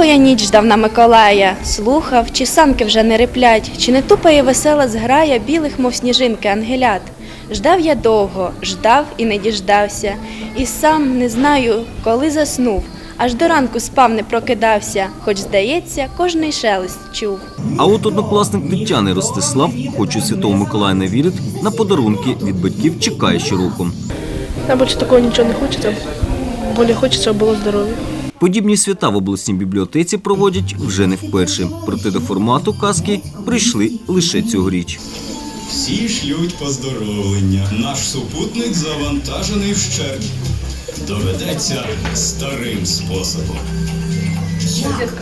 Довго я ніч ждав на Миколая, слухав, чи санки вже не риплять, чи не тупає весела зграя білих, мов сніжинки, ангелят. Ждав я довго, ждав і не діждався, і сам не знаю, коли заснув, аж до ранку спав не прокидався, хоч, здається, кожний шелест чув. А от однокласник Тетяни Ростислав, хоч у Святого Миколая не вірить, на подарунки від батьків чекає щороку. Нам більше такого нічого не хочеться. Болі хочеться, щоб було здоров'я. Подібні свята в обласній бібліотеці проводять вже не вперше. Проте до формату казки прийшли лише цьогоріч. Всі шлють поздоровлення. Наш супутник завантажений вщерть. Доведеться старим способом. Як?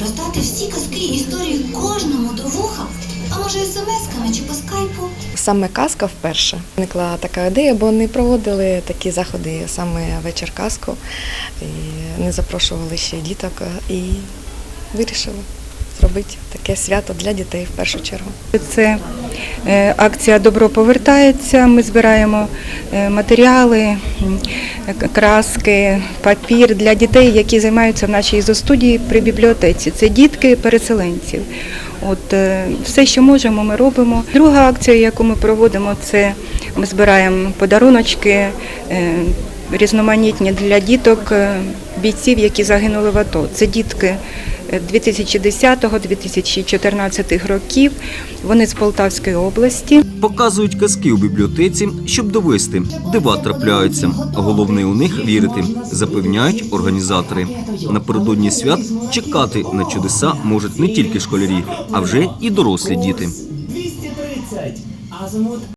Роздати всі казки і історії кожному до вуха? А може смс-ками чи по скайпу? Саме казка вперше виникла така ідея, бо не проводили такі заходи саме вечір казку, і не запрошували ще діток і вирішили зробити таке свято для дітей в першу чергу. Це е, акція Добро повертається. Ми збираємо е, матеріали, краски, папір для дітей, які займаються в нашій ізостудії при бібліотеці. Це дітки переселенців. От е, все, що можемо, ми робимо. Друга акція, яку ми проводимо, це ми збираємо подаруночки е, різноманітні для діток е, бійців, які загинули в АТО. Це дітки 2010-2014 років. Вони з Полтавської області. Показують казки у бібліотеці, щоб довести, дива трапляються. Головне у них вірити, запевняють організатори. Напередодні свят чекати на чудеса можуть не тільки школярі, а вже і дорослі діти.